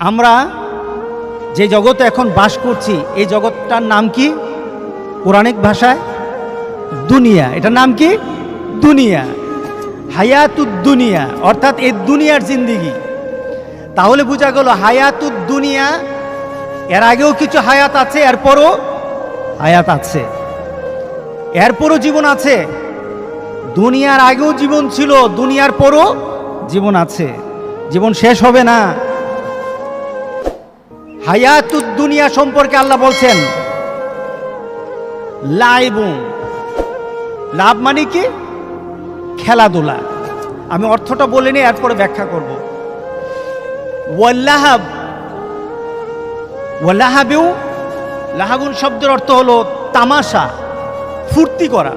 আমরা যে জগতে এখন বাস করছি, এই জগৎটার নাম কি? পৌরাণিক ভাষায় দুনিয়া। এটার নাম কি? দুনিয়া। হায়াতুদ দুনিয়া অর্থাৎ এই দুনিয়ার জিন্দিগি। তাহলে বোঝা গেল হায়াতুদ দুনিয়া এর আগেও কিছু হায়াত আছে, এরপরও হায়াত আছে। এরপরও জীবন আছে। দুনিয়ার আগেও জীবন ছিল, দুনিয়ার পরও জীবন আছে। জীবন শেষ হবে না। হায়াতুদ দুনিয়া সম্পর্কে আল্লাহ বলছেন লাইবু লাভ মানে কি? খেলাধুলা। আমি অর্থটা বলে নিই এরপরে ব্যাখ্যা করব। ওয়াল্লাহাব। ওয়াল্লাহাবেও লাহাবুন শব্দের অর্থ হলো তামাশা, ফুর্তি করা।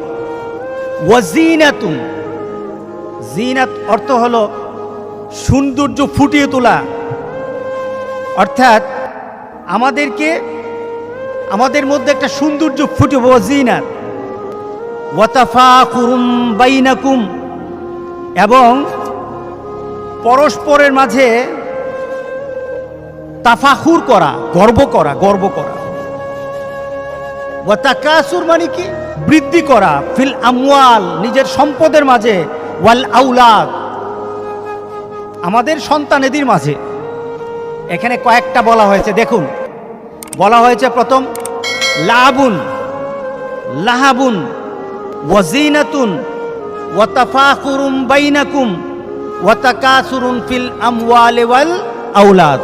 ওয়াজিনাতুন। জিনাত অর্থ হলো সৌন্দর্য ফুটিয়ে তোলা। অর্থাৎ আমাদেরকে, আমাদের মধ্যে একটা সৌন্দর্য ফুটে ওয়াজিনাত ওয়াতাফা কুরুম বাইনাকুম। এবং পরস্পরের মাঝে তাফাহুর করা, গর্ব করা গর্ব করা। ওয়াতাকাসুর মানে কি? বৃদ্ধি করা, ফিল আমওয়াল, নিজের সম্পদের মাঝে, ওয়াল আউলাদ। আমাদের সন্তানেদের মাঝে। এখানে কয়েকটা বলা হয়েছে, দেখুন। বলা হয়েছে প্রথম, লাবুন, লাহাবুন, ওয়াজিনাতুন ওয়াতাফাকুরুম বাইনাকুম, ওয়াতাকাসুরুন ফিল আমওয়ালি ওয়াল আউলাদ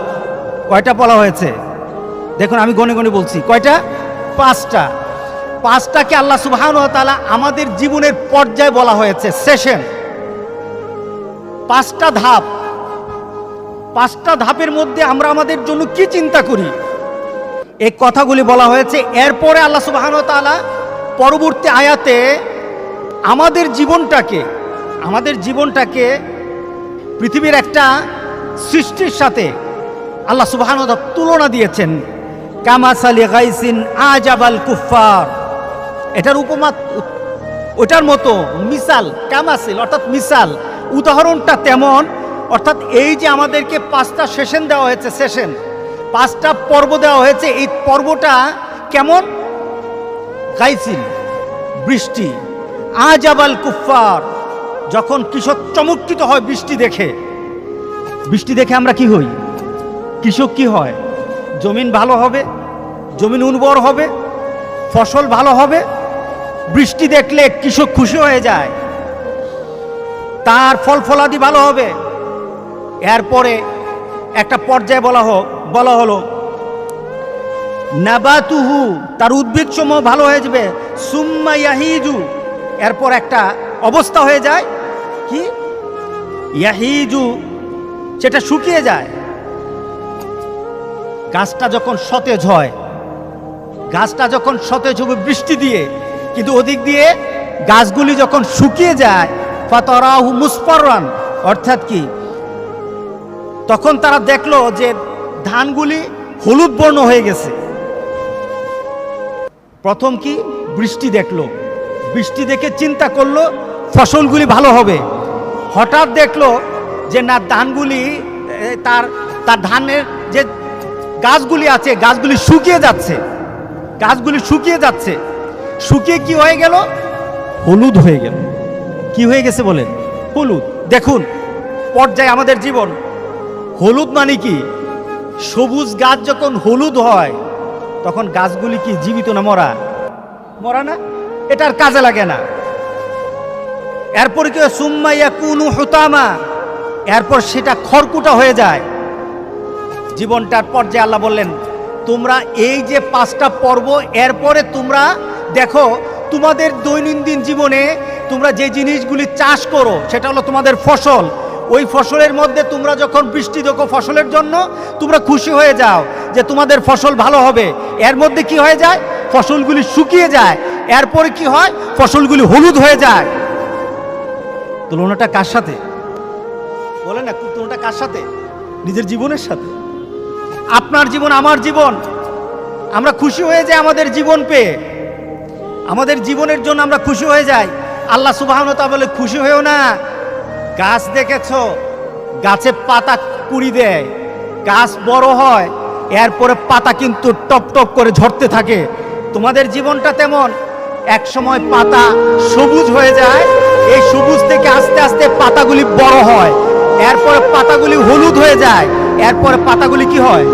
কয়টা বলা হয়েছে? দেখুন, আমি গনে গনে বলছি, কয়টা? পাঁচটা। পাঁচটাকে আল্লাহ সুবহান তাআলা আমাদের জীবনের পর্যায়ে বলা হয়েছে, সেশন। পাঁচটা ধাপ। পাঁচটা ধাপের মধ্যে আমরা আমাদের জন্য কি চিন্তা করি? এই কথাগুলি বলা হয়েছে। এরপরে আল্লাহ সুবাহান তাআলা পরবর্তী আয়াতে আমাদের জীবনটাকে আমাদের জীবনটাকে পৃথিবীর একটা সৃষ্টির সাথে আল্লাহ সুবাহান তুলনা দিয়েছেন। কামাসালি গাইসিন আজাবাল কুফার এটার উপমা ওটার মতো মিসাল, কামাসিল, অর্থাৎ মিসাল। উদাহরণটা তেমন, অর্থাৎ এই যে আমাদেরকে পাঁচটা সেশন দেওয়া হয়েছে, সেশন। পাঁচটা পর্ব দেওয়া হয়েছে। এই পর্বটা কেমন? গাইসিল, বৃষ্টি আজাবাল কুফার যখন কৃষক চমৎকৃত হয়, বৃষ্টি দেখে। বৃষ্টি দেখে আমরা কি হই? কৃষক কি হয়? জমিন ভালো হবে? জমিন উর্বর হবে? ফসল ভালো হবে? বৃষ্টি দেখলে কৃষক খুশি হয়ে যায়। তার ফল ফলাদি ভালো হবে? এরপরে একটা পর্যায়ে বলা হোক বলা হলো। নাবাতুহু, তার উদ্ভিদ সমূহ ভালো হয়ে যাবে। সুম্মা ইয়াহিজু, এরপর একটা অবস্থা হয়ে যায়। কি? ইয়াহিজু সেটা শুকিয়ে যায়। গাছটা যখন সতেজ হয়, গাছটা যখন সতেজ হবে বৃষ্টি দিয়ে, কিন্তু ওদিক দিয়ে গাছগুলি যখন শুকিয়ে যায়, ফতরাহু মুসপরান অর্থাৎ কি? তখন তারা দেখল যে ধানগুলি হলুদ বর্ণ হয়ে গেছে। প্রথম কি? বৃষ্টি দেখল। বৃষ্টি দেখে চিন্তা করল, ফসলগুলি ভালো হবে। হঠাৎ দেখল যে না, ধানগুলি তার তার ধানের যে গাছগুলি আছে, গাছগুলি শুকিয়ে যাচ্ছে। গাছগুলি শুকিয়ে যাচ্ছে। শুকিয়ে কি হয়ে গেল? হলুদ হয়ে গেল। কি হয়ে গেছে বলেন? হলুদ। দেখুন, পর্যায়ে আমাদের জীবন। হলুদ মানে কি? সবুজ গাছ যখন হলুদ হয়, তখন গাছগুলি কি জীবিত না মরা? মরা না? এটার কাজে লাগে না। এরপর কি সুম্মাইয়া কুনু হুতামা। এরপর সেটা খড়কুটা হয়ে যায়। জীবনটার পর্যায়ে আল্লাহ বললেন, তোমরা এই যে পাঁচটা পর্ব, এরপরে তোমরা দেখো, তোমাদের দৈনন্দিন জীবনে তোমরা যে জিনিসগুলি চাষ করো, সেটা হলো তোমাদের ফসল। ওই ফসলের মধ্যে তোমরা যখন বৃষ্টি দেখো ফসলের জন্য, তোমরা খুশি হয়ে যাও যে তোমাদের ফসল ভালো হবে। এর মধ্যে কি হয়ে যায়? ফসলগুলি শুকিয়ে যায়। এরপরে কি হয়? ফসলগুলি হলুদ হয়ে যায়। তুলনাটা কার সাথে? বলে না, তুলনাটা কার সাথে? নিজের জীবনের সাথে। আপনার জীবন আমার জীবন। আমরা খুশি হয়ে যাই আমাদের জীবন পেয়ে। আমাদের জীবনের জন্য আমরা খুশি হয়ে যাই। আল্লাহ সুবাহনতা বলে, খুশি হয়েও না গাছ দেখেছ? গাছে পাতা কুড়ি দেয়। গাছ বড় হয়, এরপরে পাতা কিন্তু টপ টপ করে ঝরতে থাকে। তোমাদের জীবনটা তেমন, এক সময় পাতা সবুজ হয়ে যায়, এই সবুজ থেকে আস্তে আস্তে পাতাগুলি বড় হয়। এরপরে পাতাগুলি হলুদ হয়ে যায়, এরপরে পাতাগুলি কি হয়?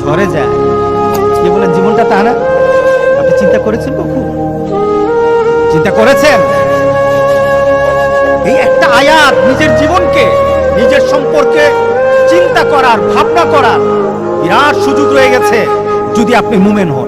ঝরে যায়। কি বলেন জীবনটা তা না? আপনি চিন্তা করেছেন কখন? চিন্তা করেছেন? সম্পর্কে চিন্তা করার ভাবনা করার বিরাট সুযোগ রয়ে গেছে যদি আপনি মুমেন হন।